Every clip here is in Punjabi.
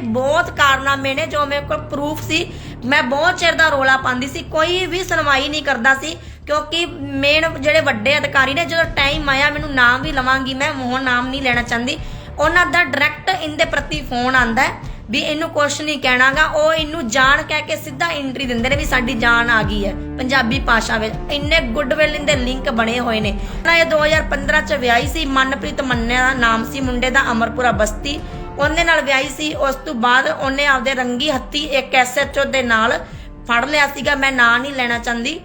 ਬਹੁਤ ਕਾਰਨਾਮੇ ਨੇ ਜੋ ਮੇਰੇ ਕੋਲ ਪ੍ਰੂਫ ਸੀ। ਮੈਂ ਬਹੁਤ ਚਿਰ ਦਾ ਰੋਲਾ ਪਾਉਂਦੀ ਸੀ, ਕੋਈ ਵੀ ਸੁਣਵਾਈ ਨਹੀਂ ਕਰਦਾ ਸੀ, ਕਿਉਂਕਿ ਮੇਨ ਜਿਹੜੇ ਵੱਡੇ ਅਧਿਕਾਰੀ ਨੇ, ਜਦੋਂ ਟਾਈਮ ਆਇਆ, ਮੈਨੂੰ ਨਾਮ ਵੀ ਲਵਾਂਗੀ, ਮੈਂ ਮੂੰਹੋਂ ਨਾਮ ਨਹੀਂ ਲੈਣਾ ਚਾਹੁੰਦੀ। ਉਹਨਾਂ ਦਾ ਡਾਇਰੈਕਟ ਇਹਦੇ ਪ੍ਰਤੀ ਫੋਨ ਆਂਦਾ ਹੈ ਵੀ ਇਹਨੂੰ ਕੁਛ ਨਹੀਂ ਕਹਿਣਾਗਾ। ਉਹ ਇਹਨੂੰ ਜਾਣ ਕਹਿ ਕੇ ਸਿੱਧਾ ਐਂਟਰੀ ਦਿੰਦੇ ਨੇ ਵੀ ਸਾਡੀ ਜਾਨ ਆ ਗਈ ਹੈ, ਪੰਜਾਬੀ ਭਾਸ਼ਾ ਵਿੱਚ। ਇੰਨੇ ਗੁੱਡਵਿਲ ਇਹਦੇ ਲਿੰਕ ਬਣੇ ਹੋਏ ਨੇ। ਨਾ ਇਹ 2015 ਚ ਵਿਆਹੀ ਸੀ, ਮਨਪ੍ਰੀਤ ਮੰਨਿਆ ਦਾ ਨਾਮ ਸੀ, ਮੁੰਡੇ ਦਾ ਅਮਰਪੁਰਾ ਬਸਤੀ। ਉਹਦੇ ਨਾਲ ਵਿਆਹੀ ਸੀ, ਉਸ ਤੋਂ ਬਾਅਦ ਉਹਨੇ ਆਪਦੇ ਰੰਗੀ ਹੱਥੀ ਇੱਕ ਐਸਐਚਓ ਦੇ ਨਾਲ ਫੜ ਲਿਆ ਸੀਗਾ, ਮੈਂ ਨਾਂ ਨਹੀਂ ਲੈਣਾ ਚਾਹੁੰਦੀ।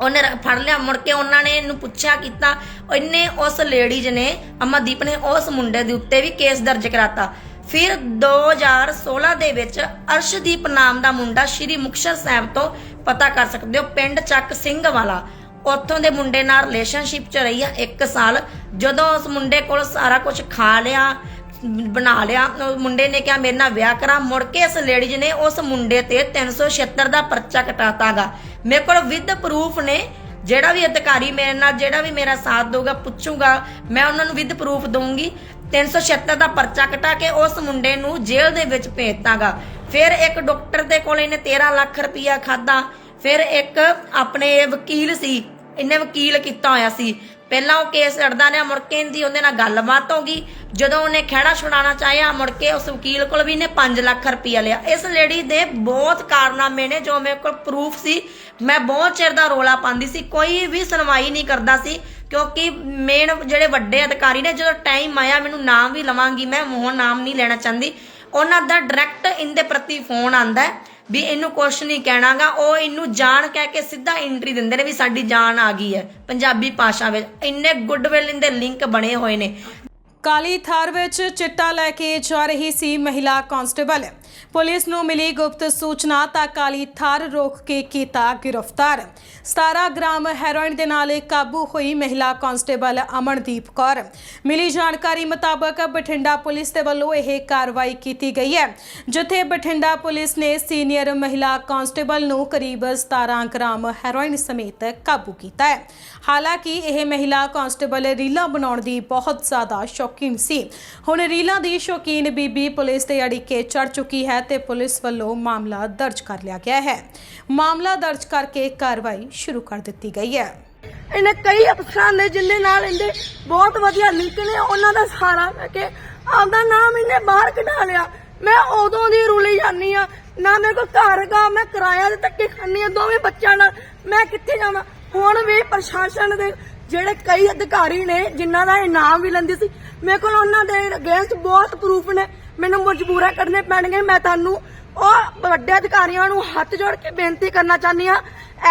ਉਹਨੇ ਫੜ ਲਿਆ, ਮੁੜ ਕੇ ਉਹਨਾਂ ਨੇ ਇਹਨੂੰ ਪੁੱਛਿਆ ਕੀਤਾ ਇਹਨੇ ਉਸ ਲੇਡੀਜ਼ ਨੇ, ਅਮਨਦੀਪ ਨੇ ਉਸ ਮੁੰਡੇ ਦੇ ਉੱਤੇ ਵੀ ਕੇਸ ਦਰਜ ਕਰਾਤਾ। ਫਿਰ 2016 ਦੇ ਵਿੱਚ ਅਰਸ਼ਦੀਪ ਨਾਮ ਦਾ ਮੁੰਡਾ ਸ਼੍ਰੀ ਮੁਕਤਸਰ ਸਾਹਿਬ ਤੋਂ ਪਤਾ ਕਰ ਸਕਦੇ ਹੋ, ਪਿੰਡ ਚੱਕ ਸਿੰਘ ਵਾਲਾ। ਉੱਥੋਂ ਦੇ ਮੁੰਡੇ ਨਾਲ ਰਿਲੇਸ਼ਨਸ਼ਿਪ 'ਚ ਰਹੀ ਆ 1 ਸਾਲ। ਜਦੋਂ ਉਸ ਮੁੰਡੇ ਕੋਲ ਸਾਰਾ ਕੁਝ ਖਾ ਲਿਆ ਬਣਾ ਲਿਆ। ਉਹ ਮੁੰਡੇ ਨੇ ਕਿਹਾ, ਮੇਰੇ ਨਾਲ ਵਿਆਹ ਕਰਾ। ਮੁੜ ਕੇ ਇਸ ਲੇਡੀਜ਼ ਨੇ ਉਸ ਮੁੰਡੇ ਤੇ 376 ਦਾ ਪਰਚਾ ਕਟਾਤਾਗਾ। ਮੇਰੇ ਕੋਲ ਵਿਦ ਪ੍ਰੂਫ ਨੇ। ਜਿਹੜਾ ਵੀ ਅਧਿਕਾਰੀ ਮੇਰੇ ਨਾਲ, ਜਿਹੜਾ ਵੀ ਮੇਰਾ ਸਾਥ ਦੇਊਗਾ, ਪੁੱਛੂਗਾ, ਮੈਂ ਉਹਨਾਂ ਨੂੰ ਵਿਦ ਪ੍ਰੂਫ ਦਊਂਗੀ। 376 ਦਾ ਪਰਚਾ ਕਟਾ ਕੇ ਉਸ ਮੁੰਡੇ ਨੂੰ ਜੇਲ੍ਹ ਦੇ ਵਿੱਚ ਭੇਜਤਾਗਾ। ਫਿਰ ਇੱਕ ਡਾਕਟਰ ਦੇ ਕੋਲ ਇਹਨੇ 13 ਲੱਖ ਰੁਪਇਆ ਖਾਦਾ ਫਿਰ ਇੱਕ ਆਪਣੇ ਵਕੀਲ ਸੀ। ਇਹਨੇ ਵਕੀਲ ਕੀਤਾ ਹੋਇਆ ਸੀ। ਪਹਿਲਾਂ ਉਹ ਕੇਸ ਲੜਦਾ ਨੇ ਮੁੜ ਕੇ ਇਹਦੀ ਉਹਦੇ ਨਾਲ ਗੱਲਬਾਤ ਹੋ ਗਈ। ਜਦੋਂ ਉਹਨੇ ਖਹਿੜਾ ਛੁਡਾਉਣਾ ਚਾਹਿਆ, ਮੁੜ ਕੇ ਉਸ ਵਕੀਲ ਕੋਲ ਵੀ ਇਹਨੇ 5 ਲੱਖ ਰੁਪਇਆ ਲਿਆ। ਇਸ ਲੇਡੀ ਦੇ ਬਹੁਤ ਕਾਰਨਾਮੇ ਨੇ ਜੋ ਮੇਰੇ ਕੋਲ ਪ੍ਰੂਫ ਸੀ। ਮੈਂ ਬਹੁਤ ਚਿਰ ਦਾ ਰੋਲਾ ਪਾਉਂਦੀ ਸੀ, ਕੋਈ ਵੀ ਸੁਣਵਾਈ ਨਹੀਂ ਕਰਦਾ ਸੀ, ਕਿਉਂਕਿ ਮੇਨ ਜਿਹੜੇ ਵੱਡੇ ਅਧਿਕਾਰੀ ਨੇ, ਜਦੋਂ ਟਾਈਮ ਆਇਆ, ਮੈਨੂੰ ਨਾਮ ਵੀ ਲਵਾਂਗੀ, ਮੈਂ ਮੋਹਨ ਨਾਮ ਨਹੀਂ ਲੈਣਾ ਚਾਹੁੰਦੀ। ਉਹਨਾਂ ਦਾ ਡਾਇਰੈਕਟ ਇਹਦੇ ਪ੍ਰਤੀ ਫੋਨ ਆਂਦਾ ਹੈ। ਵੀ ਇਹਨੂੰ ਕੁਛ ਨਹੀਂ ਕਹਿਣਾਗਾ, ਉਹ ਇਹਨੂੰ ਜਾਣ ਕਹਿ ਕੇ ਸਿੱਧਾ ਐਂਟਰੀ ਦਿੰਦੇ ਨੇ ਵੀ ਸਾਡੀ ਜਾਨ ਆ ਗਈ ਹੈ। ਪੰਜਾਬੀ ਭਾਸ਼ਾ ਵਿੱਚ ਇੰਨੇ ਗੁੱਡਵਿਲ ਦੇ ਲਿੰਕ ਬਣੇ ਹੋਏ ਨੇ। ਕਾਲੀ ਥਾਰ ਵਿੱਚ ਚਿੱਟਾ ਲੈ ਕੇ ਜਾ ਰਹੀ ਸੀ ਮਹਿਲਾ ਕਾਂਸਟੇਬਲ ਪੁਲਿਸ ਨੂੰ ਮਿਲੀ ਗੁਪਤ ਸੂਚਨਾ ਤਾਂ ਕਾਲੀ ਥਾਰ ਰੋਕ ਕੇ ਕੀਤਾ ਗ੍ਰਿਫਤਾਰ 17 ਗ੍ਰਾਮ ਹੈਰੋਇਨ ਦੇ ਨਾਲ ਕਾਬੂ ਹੋਈ ਮਹਿਲਾ ਕਾਂਸਟੇਬਲ ਅਮਨਦੀਪ ਕੌਰ ਮਿਲੀ ਜਾਣਕਾਰੀ ਮੁਤਾਬਕ ਬਠਿੰਡਾ ਪੁਲਿਸ ਦੇ ਵੱਲੋਂ ਇਹ ਕਾਰਵਾਈ ਕੀਤੀ ਗਈ ਹੈ ਜਿੱਥੇ ਬਠਿੰਡਾ ਪੁਲਿਸ ਨੇ ਸੀਨੀਅਰ ਮਹਿਲਾ ਕਾਂਸਟੇਬਲ ਨੂੰ ਕਰੀਬ 17 ਗ੍ਰਾਮ ਹੈਰੋਇਨ ਸਮੇਤ ਕਾਬੂ ਕੀਤਾ ਹੈ ਹਾਲਾਂਕਿ ਇਹ ਮਹਿਲਾ ਕਾਂਸਟੇਬਲ ਰੀਲਾਂ ਬਣਾਉਣ ਦੀ ਬਹੁਤ ਜ਼ਿਆਦਾ ਸ਼ੌਕੀਨ ਸੀ ਹੁਣ ਰੀਲਾਂ ਦੀ ਸ਼ੌਕੀਨ ਬੀਬੀ ਪੁਲਿਸ ਦੇ ਅੜਿੱਕੇ ਚੜ ਚੁੱਕੀ ਹੈ ਤੇ ਪੁਲਿਸ ਵੱਲੋਂ ਮਾਮਲਾ ਦਰਜ ਕਰ ਲਿਆ ਗਿਆ ਹੈ। ਮਾਮਲਾ ਦਰਜ ਕਰਕੇ ਕਾਰਵਾਈ ਸ਼ੁਰੂ ਕਰ ਦਿੱਤੀ ਗਈ ਹੈ। ਇਹਨੇ ਕਈ ਅਫਸਰਾਂ ਨੇ ਜਿੰਨੇ ਨਾਲ ਇਹਦੇ ਬਹੁਤ ਵਧੀਆ ਲਿੰਕ ਨੇ ਉਹਨਾਂ ਦਾ ਸਹਾਰਾ ਲੈ ਕੇ ਆਪਦਾ ਨਾਮ ਇਹਨੇ ਬਾਹਰ ਕਢਾ ਲਿਆ। ਮੈਂ ਉਦੋਂ ਦੀ ਰੁਲੀ ਜਾਂਦੀ ਆ ਨਾ ਮੇਰੇ ਕੋਲ ਘਰ ਹੈਗਾ, ਮੈਂ ਕਿਰਾਇਆ ਦੇ ਧੱਕੇ ਖਾਂਦੀ ਆ ਦੋਵੇਂ ਬੱਚਿਆਂ ਨਾਲ ਮੈਂ ਕਿੱਥੇ ਜਾਵਾਂ? ਹੁਣ ਵੀ ਪ੍ਰਸ਼ਾਸਨ ਦੇ ਜਿਹੜੇ ਕਈ ਅਧਿਕਾਰੀ ਨੇ, ਜਿਨ੍ਹਾਂ ਦਾ ਇਨਾਮ ਵੀ ਲੈਂਦੀ ਸੀ, ਮੇਰੇ ਕੋਲ ਉਹਨਾਂ ਦੇ ਅਗੇਂਸਟ ਬਹੁਤ ਪ੍ਰੂਫ ਨੇ। ਮੈਨੂੰ ਮਜਬੂਰਾ ਕਰਨੇ ਪੈਣਗੇ, ਮੈਂ ਤੁਹਾਨੂੰ ਉਹ ਵੱਡੇ ਅਧਿਕਾਰੀਆਂ ਨੂੰ ਹੱਥ ਜੋੜ ਕੇ ਬੇਨਤੀ ਕਰਨਾ ਚਾਹੁੰਦੀ ਆ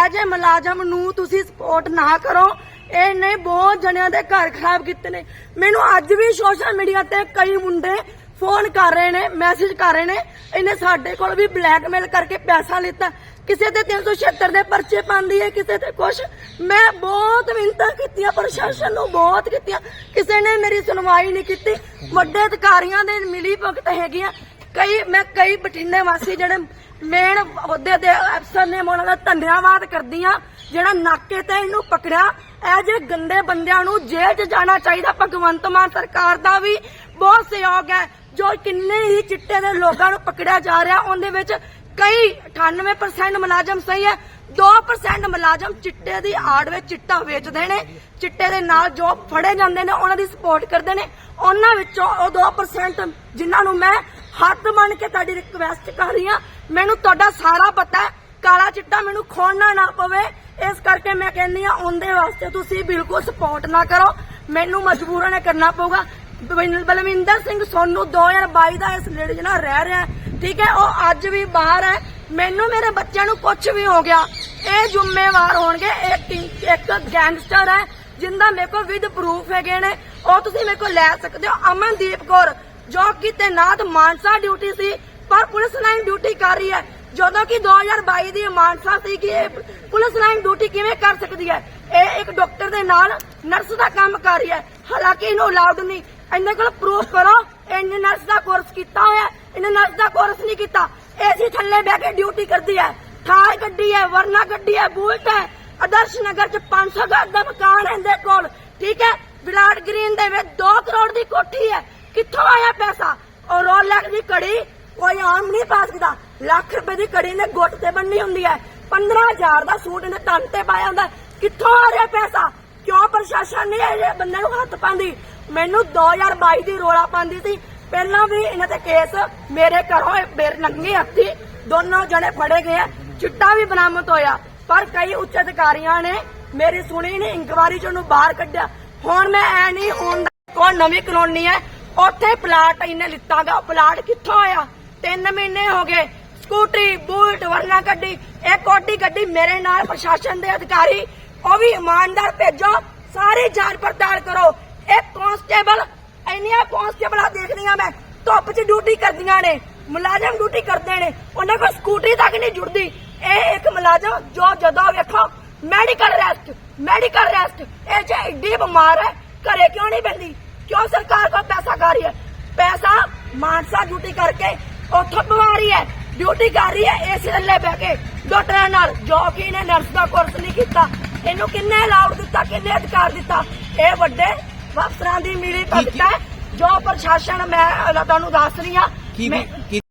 ਐਜ ਮੁਲਾਜ਼ਮ ਨੂੰ ਤੁਸੀਂ ਸਪੋਰਟ ਨਾ ਕਰੋ, ਇਹਨੇ ਬਹੁਤ ਜਣਿਆਂ ਦੇ ਘਰ ਖਰਾਬ ਕੀਤੇ ਨੇ। ਮੈਨੂੰ ਅੱਜ ਵੀ ਸੋਸ਼ਲ ਮੀਡੀਆ ਤੇ ਕਈ ਮੁੰਡੇ ਫੋਨ ਕਰ ਰਹੇ ਨੇ ਮੈਸੇਜ ਕਰ ਰਹੇ ਨੇ, ਇਹਨੇ ਸਾਡੇ ਕੋਲ ਵੀ ਬਲੈਕਮੇਲ ਕਰਕੇ ਪੈਸਾ ਲਿੱਤਾ। ਕਿਸੇ ਤੇ 376 ਦੇ ਪਰਚੇ ਪਾਉਂਦੀ ਹੈ, ਕਿਸੇ ਤੇ ਕੁਛ। ਮੈਂ ਬਹੁਤ ਮਿੰਤਾਂ ਕੀਤੀਆਂ, ਪ੍ਰਸ਼ਾਸਨ ਨੂੰ ਬਹੁਤ ਕੀਤੀਆਂ। ਕਿਸੇ ਨੇ ਮੇਰੀ ਸੁਣਵਾਈ ਨਹੀਂ ਕੀਤੀ। ਵੱਡੇ ਅਧਿਕਾਰੀਆਂ ਦੇ ਮਿਲੀ ਭਗਤ ਹੈਗੀਆਂ। ਕਈ, ਮੈਂ ਕਈ ਬਠਿੰਡੇ ਵਾਸੀ ਜਿਹੜੇ ਮੇਨ ਅਹੁਦੇ ਦੇ ਅਫਸਰ ਨੇ, ਮੈਂ ਉਹਨਾਂ ਦਾ ਧੰਨਵਾਦ ਕਰਦੀ ਆ ਜਿਹੜਾ ਨਾਕੇ ਤੇ ਇਹਨੂੰ ਪਕੜਿਆ, ਇਹ ਜੇ ਗੰਦੇ ਬੰਦਿਆਂ ਨੂੰ ਜੇਲ੍ਹ 'ਚ ਜਾਣਾ ਚਾਹੀਦਾ, ਭਗਵੰਤ ਮਾਨ ਸਰਕਾਰ ਦਾ ਵੀ ਬਹੁਤ ਸਹਿਯੋਗ ਹੈ। ਜੋ ਕਿੰਨੇ ਹੀ ਚਿੱਟੇ ਦੇ ਲੋਕਾਂ ਨੂੰ ਪਕੜਿਆ ਜਾ ਰਿਹਾ, ਉਹਦੇ ਵਿੱਚ ਕਈ 98% ਮੁਲਾਜ਼ਮ ਸਹੀ ਹੈ 2% ਮੁਲਾਜ਼ਮ ਚਿੱਟੇ ਦੀ ਆੜ ਵਿੱਚ ਚਿੱਟਾ ਵੇਚਦੇ ਨੇ, ਚਿੱਟੇ ਦੇ ਨਾਲ ਜੋ ਫੜੇ ਜਾਂਦੇ ਨੇ, ਉਹਨਾਂ ਦੀ ਸਪੋਰਟ ਕਰਦੇ ਨੇ, ਉਹਨਾਂ ਵਿੱਚੋਂ ਉਹ 2% ਜਿਨ੍ਹਾਂ ਨੂੰ ਮੈਂ ਹੱਥ ਮੰਨ ਕੇ ਤੁਹਾਡੀ ਰਿਕਵੈਸਟ ਕਰ ਰਹੀ ਹਾਂ, ਮੈਨੂੰ ਤੁਹਾਡਾ ਸਾਰਾ ਪਤਾ ਹੈ, ਕਾਲਾ ਚਿੱਟਾ ਮੈਨੂੰ ਖੋਣਾ ਨਾ ਪਵੇ, ਇਸ ਕਰਕੇ ਮੈਂ ਕਹਿੰਦੀ ਆ ਉਹਦੇ ਵਾਸਤੇ ਤੁਸੀਂ ਬਿਲਕੁਲ ਸਪੋਰਟ ਨਾ ਕਰੋ, ਮੈਨੂੰ ਮਜਬੂਰਨ ਕਰਨਾ ਪਊਗਾ। ਬਲਵਿੰਦਰ ਸਿੰਘ ਸੋਨੂ 2022 ਦਾ ਇਸ ਲੇਡੀ ਨਾਲ ਰਹਿ ਰਿਹਾ ਠੀਕ ਹੈ, ਉਹ ਅੱਜ ਵੀ ਬਾਹਰ ਹੈ। ਮੈਨੂੰ ਮੇਰੇ ਬੱਚਿਆਂ ਨੂੰ ਕੁਝ ਵੀ ਹੋ ਗਿਆ, ਇਹ ਜ਼ਿੰਮੇਵਾਰ ਹੋਣਗੇ ਇੱਕ ਇੱਕ ਗੈਂਗਸਟਰ ਹੈ, ਜਿੰਦਾ ਮੇਰੇ ਕੋਲ ਵਿਦ ਪ੍ਰੂਫ ਹੈਗੇ ਨੇ। ਉਹ ਤੁਸੀਂ ਮੇਰੇ ਕੋਲ ਲੈ ਸਕਦੇ ਹੋ। ਅਮਨਦੀਪ ਕੌਰ, ਜੋ ਕਿ ਤੈਨਾਤ ਮਾਨਸਾ ਡਿਊਟੀ ਸੀ, ਪਰ ਪੁਲਿਸ ਲਾਈਨ ਡਿਊਟੀ ਕਰ ਰਹੀ ਹੈ। ਜਦੋਂ ਕਿ 2022 ਦੀ ਮਾਨਸਾ ਸੀ ਕਿ ਇਹ ਪੁਲਿਸ ਲਾਈਨ ਡਿਊਟੀ ਕਿਵੇਂ ਕਰ ਸਕਦੀ ਹੈ? ਇਹ ਇੱਕ ਡਾਕਟਰ ਦੇ ਨਾਲ ਨਰਸ ਦਾ ਕੰਮ ਕਰ ਰਹੀ ਹੈ। ਹਾਲਾਂਕਿ ਇਹਨੂੰ ਅਲਾਉਡ ਨਹੀਂ। ਇਹਨੇ ਕੋਲ ਪ੍ਰੂਫ ਕਰੋ। ਇਹਨੇ ਨਰਸ ਦਾ ਕੋਰਸ ਕੀਤਾ ਹੋਇਆ। ਇਹਨੇ ਨਰਸ ਦਾ ਕੋਰਸ ਨਹੀਂ ਕੀਤਾ। ਏਸੀ ਥੱਲੇ ਬਹਿ ਕੇ ਡਿਊਟੀ ਕਰਦੀ ਹੈ। ਥਾਰ ਗੱਡੀ ਹੈ, ਵਰਨਾ ਗੱਡੀ ਹੈ, ਬੁਲਟ ਹੈ। ਆਦਰਸ਼ ਨਗਰ ਚ 500 ਘਰ ਦਾ ਮਕਾਨ ਹੈ ਇਹਦੇ ਕੋਲ। ਠੀਕ ਹੈ? ਵਿਰਾਟ ਗ੍ਰੀਨ ਦੇ ਵਿੱਚ 2 ਕਰੋੜ ਦੀ ਕੋਠੀ ਹੈ। ਕਿੱਥੋਂ ਆਇਆ ਪੈਸਾ? ਔਰ ਰੋਲੈਕਸ ਦੀ ਘੜੀ, ਕੋਈ ਆਮ ਨਹੀਂ ਪਾ ਸਕਦਾ। ਲੱਖ ਰੁਪਏ ਦੀ ਕੜੀ ਨੇ ਗੁੱਟ ਤੇ ਬੰਨੀ ਹੁੰਦੀ ਹੈ। 15000 ਦਾ ਸੂਟ ਇਹਨੇ ਤਨ ਤੇ ਪਾਇਆ ਹੁੰਦਾ ਕਿੱਥੋਂ ਆ ਰਿਹਾ ਪੈਸਾ? ਕਿਉਂ ਪ੍ਰਸ਼ਾਸਨ ਨੇ ਇਹ ਬੰਦੇ ਨੂੰ ਹੱਥ ਪਾਉਂਦੀ? ਮੈਨੂੰ 2022 ਦੀ ਰੋਲਾ ਪਾਉਂਦੀ ਸੀ। ਪਹਿਲਾਂ ਵੀ ਇਹਨਾਂ ਤੇ ਕੇਸ ਮੇਰੇ ਘਰੋਂ ਇਹ ਬੇਰ ਨੰਗੇ ਹੱਥੀ ਦੋਨੋਂ ਜਣੇ ਫੜੇ ਗਏ ਚਿੱਟਾ ਵੀ ਬਰਾਮਦ ਹੋਇਆ, ਪਰ ਕਈ ਉੱਚ ਅਧਿਕਾਰੀਆਂ ਨੇ ਮੇਰੀ ਸੁਣੀ ਨਹੀਂ ਇਨਕੁਆਰੀ ਚ ਉਹਨੂੰ ਬਾਹਰ ਕੱਢਿਆ। ਹੁਣ ਮੈਂ ਐ ਨਹੀਂ ਹੁਣ ਕੋਲ ਨਵੀਂ ਕਲੋਨੀ ਹੈ ਉੱਥੇ ਪਲਾਟ ਇਹਨੇ ਲਿੱਤਾ ਗਾ ਪਲਾਟ ਕਿੱਥੋਂ ਆਇਆ? 3 ਮਹੀਨੇ ਹੋ ਗਏ, ਸਕੂਟਰੀ ਬੂਟ ਵਰਨਾ ਗੱਡੀ, ਇਹ ਕੋਟੀ ਗੱਡੀ ਮੇਰੇ ਨਾਲ ਪ੍ਰਸ਼ਾਸਨ ਦੇ ਅਧਿਕਾਰੀ, ਉਹ ਵੀ ਇਮਾਨਦਾਰ ਭੇਜੋ, ਸਾਰੀ ਜਾਂਚ ਪੜਤਾਲ ਕਰੋ। ਇਹ ਕਾਂਸਟੇਬਲ ਇੰਨੀਆਂ ਕਾਂਸਟੇਬਲਾਂ ਦੇਖਦੀਆਂ ਮੈਂ, ਧੁੱਪ 'ਚ ਡਿਊਟੀ ਕਰਦੀਆਂ ਨੇ, ਮੁਲਾਜ਼ਮ ਡਿਊਟੀ ਕਰਦੇ ਨੇ, ਉਹਨਾਂ ਕੋਲ ਸਕੂਟਰੀ ਤੱਕ ਨਹੀਂ ਜੁੜਦੀ। ਇਹ ਇੱਕ ਮੁਲਾਜ਼ਮ ਜੋ ਜਦੋਂ ਵੇਖੋ ਮੈਡੀਕਲ ਰੈਸਟ ਮੈਡੀਕਲ ਰੈਸਟ ਇਹ ਜੇ ਏਡੀ ਬਿਮਾਰ ਹੈ, ਘਰੇ ਕਿਉਂ ਨਹੀਂ ਬੈਠੀ ਕਿਉਂ ਸਰਕਾਰ ਕੋਲ ਪੈਸਾ ਖਾ ਰਹੀ ਹੈ? ਪੈਸਾ ਮਾਨਸਾ ਡਿਊਟੀ ਕਰਕੇ ਉੱਥੋਂ ਬਿਮਾਰੀ ਹੈ ਡਿਊਟੀ ਕਰ ਰਹੀ ਹੈ, ਇਸ ਥੱਲੇ ਬਹਿ ਕੇ। ਡਾਕਟਰਾਂ ਨਾਲ ਜੋ ਕਿ ਇਹਨੇ ਨਰਸ ਦਾ ਕੋਰਸ ਨਹੀਂ ਕੀਤਾ, ਇਹਨੂੰ ਕਿੰਨੇ ਅਲਾਉਡ ਦਿੱਤਾ, ਕਿੰਨੇ ਅਧਿਕਾਰ ਦਿੱਤਾ? ਇਹ ਵੱਡੇ ਅਫਸਰਾਂ ਦੀ ਮੀਰੀ ਭਗਤ ਹੈ। ਜੋ ਪ੍ਰਸ਼ਾਸਨ ਮੈਂ ਤੁਹਾਨੂੰ ਦੱਸ ਰਹੀ ਹਾਂ। ਮੈਂ-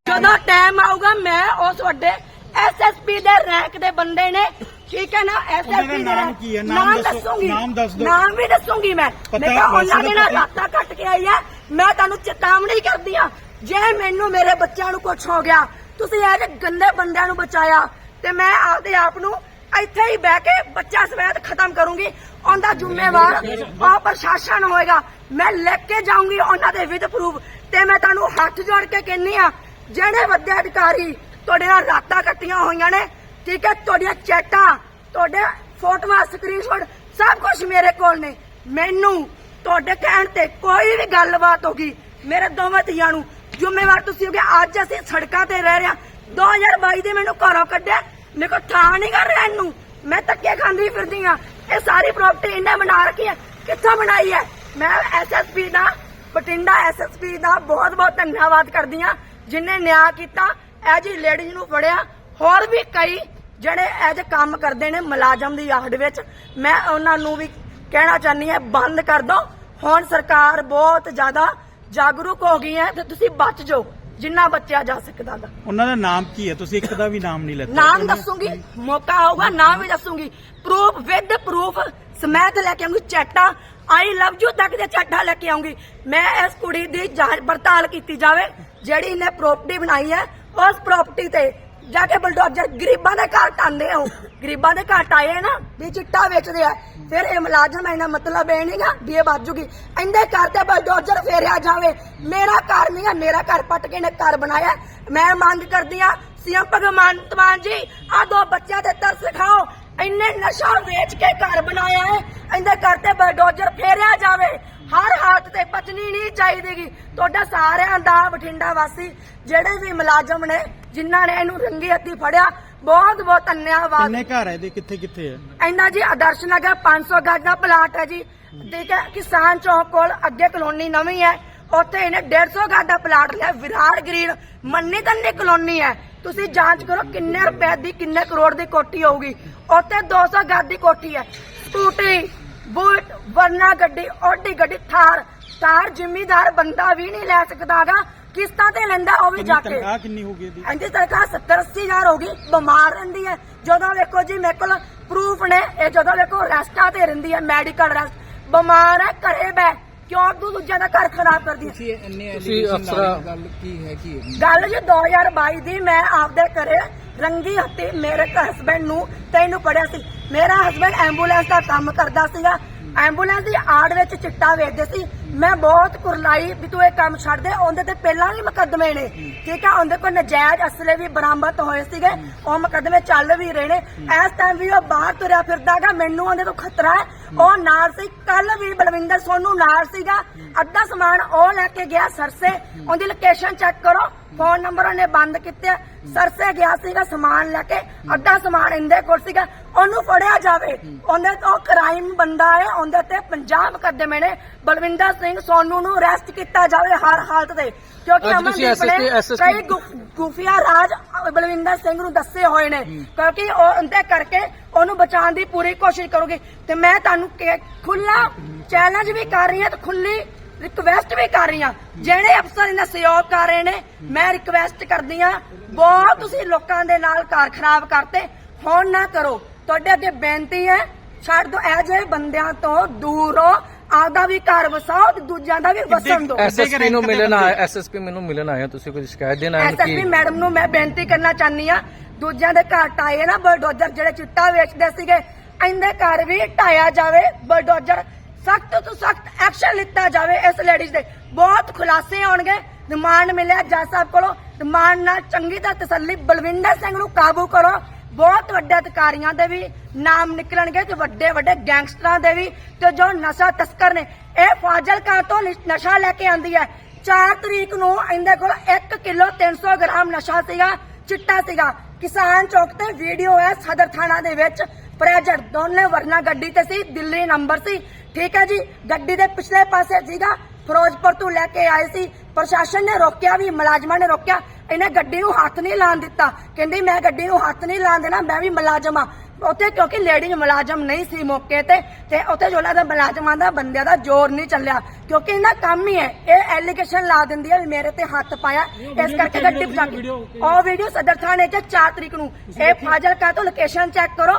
ਜਦੋਂ ਟਾਈਮ ਆਊਗਾ ਮੈਂ ਉਸ ਵੱਡੇ ਐਸਐਸਪੀ ਦੇ ਰੈਂਕ ਦੇ ਬੰਦੇ ਨੇ ਠੀਕ ਹੈ ਨਾ ਐਸਐਸਪੀ ਦੇ ਨਾਮ rank- ਕੀ ਹੈ? ਨਾਮ ਦੱਸੋ- ਦੱਸੂਗੀ। ਨਾਮ ਦੱਸ ਦਿਓ। ਨਾਮ ਵੀ ਦੱਸੂਗੀ ਮੈਂ। ਮੈਂ ਕਿਹਾ ਉਹਨਾਂ ਵੈਸੇ ਨੇ ਤਾਂ ਨਾ ਪਤਾ- ਰਾਤਾਂ ਕੱਟ ਕੇ ਆਈ ਹੈ। ਮੈਂ ਤੁਹਾਨੂੰ ਚੇਤਾਵਨੀ ਕਰਦੀ ਆ ਜੇ ਮੈਨੂੰ ਮੇਰੇ ਬੱਚਿਆਂ ਨੂੰ ਕੁਝ ਹੋ ਗਿਆ ਤੁਸੀਂ ਇਹ ਜਿਹੇ ਗੰਦੇ ਬੰਦਿਆਂ ਨੂੰ ਬਚਾਇਆ ਤੇ ਮੈਂ ਆਪਦੇ ਆਪ ਨੂੰ ਇੱਥੇ ਹੀ ਬਹਿ ਕੇ ਬੱਚਾ ਸਮੇਤ ਖਤਮ ਕਰੂੰਗੀ। ਉਹਦਾ ਜ਼ਿੰਮੇਵਾਰ ਉਹ ਪ੍ਰਸ਼ਾਸਨ ਹੋਏਗਾ। ਮੈਂ ਲੈ ਕੇ ਜਾਊਂਗੀ ਉਹਨਾਂ ਦੇ ਵਿਦ ਪ੍ਰੂਫ ਤੇ ਮੈਂ ਤੁਹਾਨੂੰ ਹੱਥ ਜੋੜ ਕੇ ਕਹਿੰਨੀ ਆ ਜਿਹੜੇ ਵੱਡੇ ਅਧਿਕਾਰੀ ਤੁਹਾਡੇ ਨਾਲ ਰਾਤਾਂ ਕੱਟੀਆਂ ਹੋਈਆਂ ਨੇ, ਠੀਕ ਹੈ, ਤੁਹਾਡੀਆਂ ਚੈਟਾਂ, ਤੁਹਾਡੇ ਫੋਟੋਆਂ ਸਕਰੀਨਸ਼ਾਟ ਸਭ ਕੁਝ ਮੇਰੇ ਕੋਲ ਨੇ। ਮੈਨੂੰ ਤੁਹਾਡੇ ਕਹਿਣ ਤੇ ਕੋਈ ਵੀ ਗੱਲਬਾਤ ਹੋਗੀ ਮੇਰੇ ਦੋਵਾਂ ਧੀਆਂ ਨੂੰ ਜ਼ਿੰਮੇਵਾਰ ਤੁਸੀਂ ਹੋਗੇ ਅੱਜ ਅਸੀਂ ਸੜਕਾਂ ਤੇ ਰਹਿ ਰਹੇ ਹਾਂ। 2022 ਦੇ ਮੈਨੂੰ ਘਰੋਂ ਕੱਢਿਆ। ਮੇਰੇ ਕੋਲ ਥਾਂ ਨਹੀਂ ਕਰ ਰਿਹਾ ਇਹਨੂੰ। ਮੈਂ ਧੱਕੇ ਖਾਂਦੀ ਫਿਰਦੀ ਆ। ਇਹ ਸਾਰੀ ਪ੍ਰਾਪਰਟੀ ਇਹਨੇ ਬਣਾ ਰੱਖੀ ਹੈ। ਕਿੱਥੋਂ ਬਣਾਈ ਹੈ? ਮੈਂ ਐਸਐਸਪੀ ਦਾ ਬਟਿੰਡਾ ਐਸਐਸਪੀ ਦਾ ਬਹੁਤ ਬਹੁਤ ਧੰਨਵਾਦ ਕਰਦੀ ਆ। ਜਿਨੇ ਨਿਆਂ ਕੀਤਾ, ਇਹ ਜੀ ਲੇਡੀਜ਼ ਨੂੰ ਫੜਿਆ। ਹੋਰ ਵੀ ਕਈ ਜਿਹੜੇ ਇਹ ਜਿਹੇ ਕੰਮ ਕਰਦੇ ਨੇ ਮੁਲਾਜ਼ਮ ਦੀ ਆਹੜ ਵਿੱਚ। ਮੈਂ ਉਹਨਾਂ ਨੂੰ ਵੀ ਕਹਿਣਾ ਚਾਹਨੀ ਹੈ, ਬੰਦ ਕਰ ਦੋ। ਹੁਣ ਸਰਕਾਰ ਬਹੁਤ ਜ਼ਿਆਦਾ ਜਾਗਰੂਕ ਹੋ ਗਈ ਹੈ ਤੇ ਤੁਸੀਂ ਬਚ ਜਾਓ। ਜਿੰਨਾ ਬਚਿਆ ਜਾ ਸਕਦਾ ਦਾ ਉਹਨਾਂ ਦਾ ਨਾਮ ਕੀ ਹੈ? ਤੁਸੀਂ ਇੱਕ ਦਾ ਵੀ ਨਾਮ ਨਹੀਂ ਲੈਤਾ। ਨਾਮ ਦੱਸੂਗੀ ਮੌਕਾ ਆਊਗਾ ਨਾਮ ਵੀ ਦੱਸੂਗੀ। ਪ੍ਰੂਫ ਵਿਦ ਪ੍ਰੂਫ ਸਮੈਤ ਲੈ ਕੇ ਆਉਂਗੀ ਚੈਟਾ ਆਈ ਲਵ ਯੂ ਤੱਕ ਦੇ ਚੈਟਾ ਲੈ ਕੇ ਆਉਂਗੀ ਮੈਂ ਇਸ ਕੁੜੀ ਦੀ ਜਾਂਚ ਪੜਤਾਲ ਕੀਤੀ ਜਾਵੇ ਜਿਹੜੀ ਇਹਨੇ ਪ੍ਰਾਪਰਟੀ ਬਣਾਈ ਹੈ ਉਸ ਪ੍ਰਾਪਰਟੀ ਤੇ ਜਾ ਕੇ ਬਲਡੋਜ਼ਰ ਗਰੀਬਾਂ ਦੇ ਘਰ ਟਾਂਦੇ ਹੋ ਗਰੀਬਾਂ ਦੇ ਘਰ ਆਏ ਨਾ, ਵੀ ਚਿੱਟਾ ਵੇਚਦੇ ਆ। ਫਿਰ ਇਹ ਮੁਲਾਜ਼ਮ ਇਹਨਾਂ ਮਤਲਬ ਇਹ ਨਹੀਂਗਾ ਵੀ ਇਹ ਬਾਜੂਗੀ ਇਹਦੇ ਘਰ ਤੇ ਬਲਡੋਜ਼ਰ ਫੇਰਿਆ ਜਾਵੇ। ਮੇਰਾ ਘਰ ਨਹੀਂ ਹੈ ਮੇਰਾ ਘਰ ਪੱਟ ਕੇ ਇਹਨੇ ਘਰ ਬਣਾਇਆ। ਮੈਂ ਮੰਗ ਕਰਦੀ ਆ, ਸੀਐਮ ਭਗਵੰਤ ਮਾਨ ਜੀ ਆ ਦੋ ਬੱਚਿਆਂ ਤੇ ਤਰਸ ਖਾਓ ਇੰਨੇ ਨਸ਼ਾ ਵੇਚ ਕੇ ਘਰ ਬਣਾਇਆ ਹੈ ਇਹਦੇ ਘਰ ਤੇ ਬਲਡੋਜ਼ਰ ਫੇਰਿਆ ਜਾਵੇ। ਹਰ ਹਾਲਤ ਤੇ ਬਚਣੀ ਨਹੀਂ ਚਾਹੀਦੀਗੀ ਤੁਹਾਡਾ ਸਾਰਿਆਂ ਦਾ ਬਠਿੰਡਾ ਵਾਸੀ, ਜਿਹੜੇ ਵੀ ਮੁਲਾਜ਼ਮ ਨੇ ਜਿਨ੍ਹਾਂ ਨੇ ਇਹਨੂੰ ਰੰਗੀ ਹੱਥੀ ਫੜਿਆ ਬਹੁਤ ਬਹੁਤ ਧੰਨਵਾਦ। ਕਿੰਨੇ ਘਰ ਹੈ ਇਹਦੇ? ਕਿੱਥੇ ਕਿੱਥੇ ਹੈ ਇੰਨਾ ਜੀ ਆਦਰਸ਼ ਨਗਰ 500 ਗਜ ਦਾ ਪਲਾਟ ਹੈ ਜੀ। ਠੀਕ ਹੈ ਕਿਸਾਨ ਚੌਕ ਕੋਲ ਅੱਗੇ ਕਲੋਨੀ ਨਵੀਂ ਹੈ। ਉੱਥੇ ਇਹਨੇ 150 ਗਜ ਦਾ ਪਲਾਟ ਲਿਆ। ਵਿਰਾੜ ਗ੍ਰੀਨ ਮੰਨੀ ਤੰਨੀ ਕਲੋਨੀ ਹੈ। ਤੁਸੀਂ ਜਾਂਚ ਕਰੋ ਕਿੰਨੇ ਰੁਪਏ ਦੀ ਕਿੰਨੇ ਕਰੋੜ ਦੀ ਕੋਠੀ ਹੋਊਗੀ। ਉੱਥੇ 200 ਗਜ ਦੀ ਕੋਠੀ ਹੈ। ਸਕੂਟਰੀ ਬੁਲਟ ਵਰਨਾ ਗੱਡੀ ਓਡੀ ਗੱਡੀ ਥਾਰ। ਥਾਰ ਜ਼ਿਮੀਦਾਰ ਬੰਦਾ ਵੀ ਨਹੀਂ ਲੈ ਸਕਦਾਗਾ। ਕਿਸ਼ਤਾਂ ਤੇ ਲੈਂਦਾ ਉਹ ਵੀ ਜਾ ਕੇ। ਤਨਖਾਹ ਕਿੰਨੀ ਹੋਗੀ ਇਹਦੀ? ਇਹਦੀ ਤਨਖਾਹ 70 80 ਹਜ਼ਾਰ ਹੋ ਗਈ ਬਿਮਾਰ ਰਹਿੰਦੀ ਹੈ। ਜਦੋਂ ਵੇਖੋ ਜੀ ਮੇਰੇ ਕੋਲ ਪ੍ਰੂਫ ਨੇ ਇਹ ਜਦੋਂ ਵੇਖੋ ਰੈਸਟਾਂ ਤੇ ਰਹਿੰਦੀ ਹੈ ਮੈਡੀਕਲ ਰੈਸਟ ਬਿਮਾਰ ਹੈ ਘਰੇ ਬੈ ਕਿਉਂ ਤੂੰ ਦੂਜਿਆਂ ਦਾ ਘਰ ਖਰਾਬ ਕਰਦੀ ਹੈ? ਤੁਸੀਂ ਇੰਨੇ ਐਲੀਗੇਸ਼ਨ ਲਾ ਰਹੇ ਹੋ, ਗੱਲ ਕੀ ਹੈ ਕੀ ਹੈ? ਗੱਲ ਜੀ 2022 ਦੀ ਮੈਂ ਆਪਦੇ ਘਰੇ ਰੰਗੀ ਹੱਤੀ ਮੇਰੇ ਹਸਬੰਡ ਨੂੰ ਤੈਨੂੰ ਪੜਿਆ ਸੀ। ਮੇਰਾ ਹਸਬੰਡ ਐਂਬੂਲੈਂਸ ਦਾ ਕੰਮ ਕਰਦਾ ਸੀਗਾ। ਐਂਬੂਲੈਂਸ ਦੀ ਆੜ ਵਿੱਚ ਚਿੱਟਾ ਵੇਚਦੇ ਸੀ। ਮੈਂ ਬਹੁਤ ਕੁਰਲਾਈ ਵੀ ਤੂੰ ਇਹ ਕੰਮ ਛੱਡ ਦੇ। ਉਹਦੇ ਤੇ ਪਹਿਲਾਂ ਵੀ ਮੁਕੱਦਮੇ ਨੇ। ਠੀਕ ਆ? ਉਹਦੇ ਕੋਲ ਨਜਾਇਜ਼ ਅਸਲੇ ਵੀ ਬਰਾਮਦ ਹੋਏ ਸੀਗੇ। ਉਹ ਮੁਕੱਦਮੇ ਚੱਲ ਵੀ ਰਹੇ ਨੇ। ਇਸ ਟਾਈਮ ਵੀ ਉਹ ਬਾਹਰ ਤੁਰਿਆ ਫਿਰਦਾਗਾ ਮੈਨੂੰ ਉਹਦੇ ਤੋਂ ਖਤਰਾ ਹੈ। ਉਹ ਨਾਲ ਸੀ। ਕੱਲ ਵੀ ਬਲਵਿੰਦਰ ਸੋਨੂ ਨਾਲ ਸੀਗਾ। ਅੱਧਾ ਸਮਾਨ ਉਹ ਲੈ ਕੇ ਗਿਆ ਸਰਸੇ। ਉਹਦੀ ਲੋਕੇਸ਼ਨ ਚੈੱਕ ਕਰੋ। ਫੋਨ ਨੰਬਰ ਉਹਨੇ ਬੰਦ ਕੀਤੇ। ਸਰਸੇ ਗਿਆ ਸੀਗਾ ਸਮਾਨ ਲੈ ਕੇ। ਅੱਧਾ ਸਮਾਨ ਇਹਦੇ ਕੋਲ ਸੀਗਾ। ਉਹਨੂੰ ਫੜਿਆ ਜਾਵੇ। ਉਹਦੇ ਤੋਂ ਕ੍ਰਾਈਮ ਬੰਦਾ ਹੈ ਉਹਦੇ ਤੇ ਪੰਜਾਬ ਮੁਕੱਦਮੇ ਨੇ। ਬਲਵਿੰਦਰ ਸਿੰਘ ਸੋਨੂ ਨੂੰ ਅਰੈਸਟ ਕੀਤਾ ਜਾਵੇ ਹਰ ਹਾਲਤ ਤੇ। ਕਿਉਂਕਿ ਅਮਨਦੀਪ ਨੇ ਕਈ ਗੁ- ਖੁਫੀਆ ਰਾਜ ਬਲਵਿੰਦਰ ਸਿੰਘ ਨੂੰ ਦੱਸੇ ਹੋਏ ਨੇ। ਕਿਉਂਕਿ ਉਹ ਉਹਦੇ ਕਰਕੇ ਉਹਨੂੰ ਬਚਾਉਣ ਦੀ ਪੂਰੀ ਕੋਸ਼ਿਸ਼ ਕਰੂਗੀ। ਤੇ ਮੈਂ ਤੁਹਾਨੂੰ ਖੁੱਲਾ ਚੈਲੰਜ ਵੀ ਕਰ ਰਹੀ ਹਾਂ ਤੇ ਖੁੱਲੀ ਰਿਕਵੈਸਟ ਵੀ ਕਰ ਰਹੀ ਹਾਂ। ਜਿਹੜੇ ਅਫਸਰ ਇਹਨਾਂ ਸਹਿਯੋਗ ਕਰ ਰਹੇ ਨੇ ਮੈਂ ਰਿਕਵੈਸਟ ਕਰਦੀ ਹਾਂ ਬਹੁਤ ਤੁਸੀਂ ਲੋਕਾਂ ਦੇ ਨਾਲ ਘਰ ਖਰਾਬ ਕਰਤੇ ਹੁਣ ਨਾ ਕਰੋ। ਤੁਹਾਡੇ ਅੱਗੇ ਬੇਨਤੀ ਹੈ ਛੱਡ ਦੋ ਇਹ ਜਿਹੇ ਬੰਦਿਆਂ ਤੋਂ ਦੂਰ ਰਹੋ ਆਪਦਾ ਵੀ ਘਰ ਵਸਾਓ ਤੇ ਦੂਜਿਆਂ ਦਾ ਵੀ ਵਸਣ ਦਿਓ ਐਸਐਸਪੀ ਨੂੰ ਮਿਲਣ ਆਇਆ ਐਸਐਸਪੀ ਮੈਨੂੰ ਮਿਲਣ ਆਇਆ ਤੁਸੀਂ ਕੋਈ ਸ਼ਿਕਾਇਤ ਦੇਣ ਆਏ ਹੋ ਐਸਐਸਪੀ ਕਿ? ਮੈਡਮ ਨੂੰ ਮੈਂ ਬੇਨਤੀ ਕਰਨਾ ਚਾਹਨੀ ਆ ਦੂਜਿਆਂ ਦੇ ਘਰ ਟਾਏ ਨਾ ਬਲਡੋਜ਼ਰ ਜਿਹੜੇ ਚਿੱਟਾ ਵੇਚਦੇ ਸੀਗੇ ਇਹਦੇ ਘਰ ਵੀ ਢਾਇਆ ਜਾਵੇ ਬਲਡੋਜ਼ਰ ਸਖਤ ਤੋਂ ਸਖਤ ਐਕਸ਼ਨ ਲਿੱਤਾ ਜਾਵੇ ਇਸ ਲੇਡੀਜ਼ ਦੇ। ਬਹੁਤ ਖੁਲਾਸੇ ਆਉਣਗੇ ਰਿਮਾਂਡ ਮਿਲਿਆ ਜੱਜ ਸਾਹਿਬ ਕੋਲੋਂ ਰਿਮਾਂਡ ਨਾਲ ਚੰਗੀ ਤਰ੍ਹਾਂ ਤਸੱਲੀ ਬਲਵਿੰਦਰ ਸਿੰਘ ਨੂੰ ਕਾਬੂ ਕਰੋ। ਬਹੁਤ ਵੱਡੇ ਅਧਿਕਾਰੀਆਂ ਦੇ ਵੀ ਨਾਮ ਨਿਕਲਣਗੇ ਤੇ ਵੱਡੇ ਵੱਡੇ ਗੈਂਗਸਟਰਾਂ ਦੇ ਵੀ ਤੇ ਜੋ ਨਸ਼ਾ ਤਸਕਰ ਨੇ, ਇਹ ਫਾਜ਼ਿਲਕਾ ਤੋਂ ਨਸ਼ਾ ਲੈ ਕੇ ਆਂਦੀ ਹੈ। 4 ਤਰੀਕ ਨੂੰ ਇਹਦੇ ਕੋਲ 1 ਕਿਲੋ 300 ਗ੍ਰਾਮ ਨਸ਼ਾ ਸੀਗਾ, ਚਿੱਟਾ ਸੀਗਾ। ਕਿਸਾਨ ਚੌਕ ਤੇ ਵੀਡੀਓ ਹੈ ਸਦਰ ਥਾਣਾ ਦੇ ਵਿੱਚ। ਪ੍ਰੈਜਰ, ਦੋਨੇ ਵਰਨਾ ਗੱਡੀ ਤੇ ਸੀ, ਦਿੱਲੀ ਨੰਬਰ ਸੀ। ਠੀਕ ਹੈ ਜੀ, ਗੱਡੀ ਦੇ ਪਿਛਲੇ ਪਾਸੇ ਸੀਗਾ। ਫਿਰੋਜ਼ਪੁਰ ਤੋਂ ਲੈ ਕੇ ਆਏ ਸੀ। ਪ੍ਰਸ਼ਾਸਨ ਨੇ ਰੋਕਿਆ ਵੀ ਮੁਲਾਜ਼ਮਾਂ ਨੇ ਰੋਕਿਆ। ਇਹਨੇ ਗੱਡੀ ਨੂੰ ਹੱਥ ਨਹੀਂ ਲਾਣ ਦਿੱਤਾ। ਕਹਿੰਦੀ ਮੈਂ ਗੱਡੀ ਨੂੰ ਹੱਥ ਨਹੀਂ ਲਾਣ ਦੇਣਾ ਮੈਂ ਵੀ ਮੁਲਾਜ਼ਮ ਆ ਉੱਥੇ ਕਿਉਂਕਿ ਲੇਡੀ ਮੁਲਾਜ਼ਮ ਨਹੀਂ ਸੀ ਮੌਕੇ ਤੇ ਤੇ ਉੱਥੇ ਜੋ ਲੱਗਦਾ ਮੁਲਾਜ਼ਮਾਂ ਦਾ ਬੰਦਿਆਂ ਦਾ ਜ਼ੋਰ ਨਹੀਂ ਚੱਲਿਆ। ਕਿਉਂਕਿ ਇਹਦਾ ਕੰਮ ਹੀ ਹੈ। ਇਹ ਐਲੀਗੇਸ਼ਨ ਲਾ ਦਿੰਦੀ ਹੈ ਵੀ ਮੇਰੇ ਤੇ ਹੱਥ ਪਾਇਆ। ਇਸ ਕਰਕੇ ਗੱਡੀ ਕੇ ਉਹ ਵੀਡੀਓ ਸਦਰ ਥਾਣੇ 'ਚ 4 ਤਰੀਕ ਨੂੰ। ਇਹ ਫਾਜ਼ਿਲਕਾ ਤੋਂ ਲੋਕੇਸ਼ਨ ਚੈੱਕ ਕਰੋ।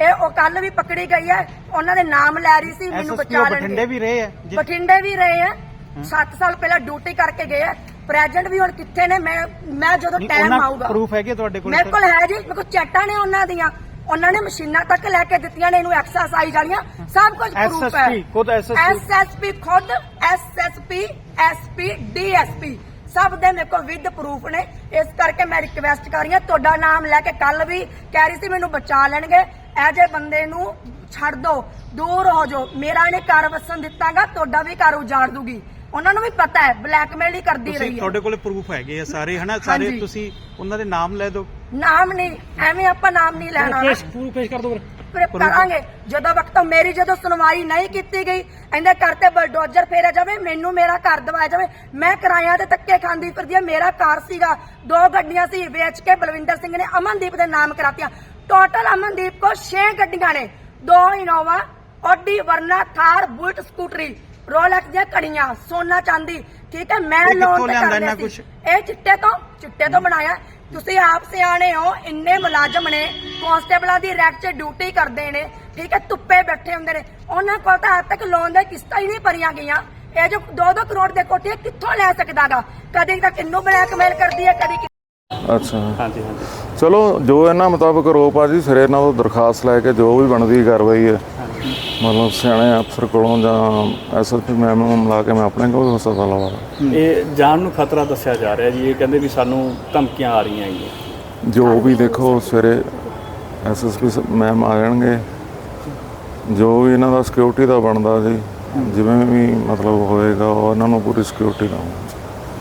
ਇਹ ਉਹ ਕੱਲ ਵੀ ਪਕੜੀ ਗਈ ਹੈ ਉਹਨਾਂ ਦੇ ਨਾਮ ਲੈ ਰਹੀ ਸੀ ਮੈਨੂੰ ਐਸਐਸਪੀ ਬਚਾ ਬਠਿੰਡੇ ਲੈਣਗੇ ਵੀ ਰਹੇ ਆ ਜੀ। ਬਠਿੰਡੇ ਵੀ ਰਹੇ ਆ 7 ਸਾਲ ਪਹਿਲਾਂ ਡਿਊਟੀ ਕਰਕੇ ਗਏ ਆ ਪ੍ਰੈਜ਼ੈਂਟ ਵੀ ਹੁਣ ਕਿੱਥੇ ਨੇ ਮੈਂ ਮੈਂ ਜਦੋਂ ਟਾਈਮ ਆਊਗਾ। ਪ੍ਰੂਫ ਹੈਗੇ ਤੁਹਾਡੇ ਕੋਲ ਮੇਰੇ ਕੋਲ ਹੈ ਜੀ ਮੇਰੇ ਕੋਲ ਚੈਟਾਂ ਨੇ ਉਹਨਾਂ ਦੀਆਂ। ਉਹਨਾਂ ਨੇ ਮਸ਼ੀਨਾਂ ਤੱਕ ਲੈ ਕੇ ਦਿੱਤੀਆਂ ਨੇ ਇਹਨੂੰ ਐਕਸਰਸਾਈਜ਼ ਵਾਲੀਆਂ। ਸਭ ਕੁਝ ਪ੍ਰੂਫ ਹੈ। SSP, ਖੁਦ SSP ਐਸਐਸਪੀ ਖੁਦ ਐਸਐਸਪੀ ਐਸਪੀ ਡੀਐਸਪੀ ਸਭ ਦੇ ਮੇਰੇ ਕੋਲ ਵਿਦ ਪ੍ਰੂਫ ਨੇ। ਇਸ ਕਰਕੇ ਮੈਂ ਰਿਕਵੈਸਟ ਕਰ ਰਹੀ ਹਾਂ ਤੁਹਾਡਾ ਨਾਮ ਲੈ ਕੇ ਕੱਲ ਵੀ ਕਹਿ ਰਹੀ ਸੀ ਮੈਨੂੰ ਬਚਾ ਲੈਣਗੇ। ਇਹ ਜੇ ਬੰਦੇ ਨੂੰ ਛੱਡ ਦੋ ਦੂਰ ਹੋ ਜਾਓ। ਮੇਰਾ ਇਹਨੇ ਘਰ ਵਸਣ ਦਿੱਤਾਗਾ ਤੁਹਾਡਾ ਵੀ ਘਰ ਉਜਾੜ ਦੂਗੀ। ਉਹਨਾਂ ਨੂੰ ਵੀ ਪਤਾ ਹੈ ਬਲੈਕਮੇਲ ਹੀ ਕਰਦੀ ਤੁਸੀਂ ਰਹੀ ਹੈ। ਤੁਹਾਡੇ ਕੋਲੇ ਪ੍ਰੂਫ ਹੈਗੇ ਆ ਸਾਰੇ ਹਨਾ? ਸਾਰੇ ਹਾਂਜੀ। ਤੁਸੀਂ ਉਹਨਾਂ ਦੇ ਨਾਮ ਲੈ ਦਿਓ। ਨਾਮ ਨਹੀਂ ਐਵੇਂ ਆਪਾਂ ਨਾਮ ਨਹੀਂ ਲੈਣਾ। ਪ੍ਰੂਫ ਪੇਸ਼ ਕਰ ਦੋ ਫਿਰ। ਕਰਾਂਗੇ। ਜਦੋਂ ਵਕਤ ਮੇਰੀ ਜਦੋਂ ਸੁਣਵਾਈ ਨਹੀਂ ਕੀਤੀ ਗਈ ਇਹਦੇ ਘਰ ਤੇ ਬਲਡੋਜ਼ਰ ਫੇਰਿਆ ਜਾਵੇ ਮੈਨੂੰ ਮੇਰਾ ਘਰ ਦਵਾਇਆ ਜਾਵੇ। ਮੈਂ ਕਿਰਾਇਆ ਤੇ ਧੱਕੇ ਖਾਂਦੀ ਫਿਰਦੀ ਮੇਰਾ ਘਰ ਸੀਗਾ ਦੋ ਗੱਡੀਆਂ ਸੀ ਵੇਚ ਕੇ ਬਲਵਿੰਦਰ ਸਿੰਘ ਨੇ ਅਮਨਦੀਪ ਦੇ ਨਾਮ ਕਰਾਤੀਆਂ। ਟੋਟਲ ਅਮਨਦੀਪ ਕੋ 6 ਗੱਡੀਆਂ ਨੇ। ਦੋ Innova Audi Verna Thar bullet ਸਕੂਟਰੀ ਰੋਲੈਕਸ ਦੀਆਂ ਕੜੀਆਂ ਸੋਨਾ ਚਾਂਦੀ। ਠੀਕ ਹੈ ਮੈਂ ਇਹ ਕਿੱਥੋਂ ਲੋਨ ਤੇ ਲਿਆਂਦਾ ਕਰ ਇੰਨਾ ਸੀ? ਇਹ ਚਿੱਟੇ ਤੋਂ ਚਿੱਟੇ ਤੋਂ ਬਣਾਇਆ। ਤੁਸੀਂ ਆਪ ਸਿਆਣੇ ਹੋ ਇੰਨੇ ਮੁਲਾਜ਼ਮ ਨੇ। ਕਾਂਸਟੇਬਲਾਂ ਦੀ ਰੈਕ 'ਚ ਡਿਊਟੀ ਕਰਦੇ ਨੇ। ਠੀਕ ਹੈ ਧੁੱਪੇ ਬੈਠੇ ਹੁੰਦੇ ਨੇ। ਉਹਨਾਂ ਕੋਲ ਤਾਂ ਅੱਜ ਤੱਕ ਲੋਨ ਦੇ ਕਿਸ਼ਤਾਂ ਹੀ ਨਹੀਂ ਭਰੀਆਂ ਗਈਆਂ। ਇਹ ਜੋ 2-2 ਕਰੋੜ ਦੇ ਕੋਠੇ ਕਿੱਥੋਂ ਲੈ ਸਕਦਾਗਾ? ਕਦੀ ਤਾਂ ਕਿੰਨੂੰ ਬਲੈਕਮੇਲ ਕਰਦੀ ਹੈ ਕਦੀ ਅੱਛਾ। ਹਾਂਜੀ ਹਾਂਜੀ। ਚਲੋ ਜੋ ਇਹਨਾਂ ਮੁਤਾਬਕ ਰੋਪ ਆ ਜੀ ਸਿਰੇ ਨਾਲ ਉਹ ਦਰਖਾਸਤ ਲੈ ਕੇ ਜੋ ਵੀ ਬਣਦੀ ਕਾਰਵਾਈ ਹੈ। ਮਤਲਬ ਸਿਆਣੇ ਅਫਸਰ ਕੋਲੋਂ ਜਾਂ ਐਸਐਸਪੀ ਮੈਮ ਨੂੰ ਮਿਲਾ ਕੇ ਮੈਂ ਆਪਣੇ ਕੋਲ ਹਸਪਤਾਲ ਲਵਾ ਇਹ ਜਾਨ ਨੂੰ ਖਤਰਾ ਦੱਸਿਆ ਜਾ ਰਿਹਾ ਜੀ ਇਹ ਕਹਿੰਦੇ ਵੀ ਸਾਨੂੰ ਧਮਕੀਆਂ ਆ ਰਹੀਆਂ ਹੈਗੀਆਂ ਜੋ ਵੀ ਦੇਖੋ ਸਵੇਰੇ ਐਸਐਸਪੀ ਮੈਮ ਆ ਜਾਣਗੇ। ਜੋ ਵੀ ਇਹਨਾਂ ਦਾ ਸਿਕਿਉਰਿਟੀ ਦਾ ਬਣਦਾ ਜੀ ਜਿਵੇਂ ਵੀ ਮਤਲਬ ਹੋਏਗਾ ਉਹ ਇਹਨਾਂ ਨੂੰ ਪੂਰੀ ਸਿਕਿਉਰਿਟੀ ਦਵਾਂਗੇ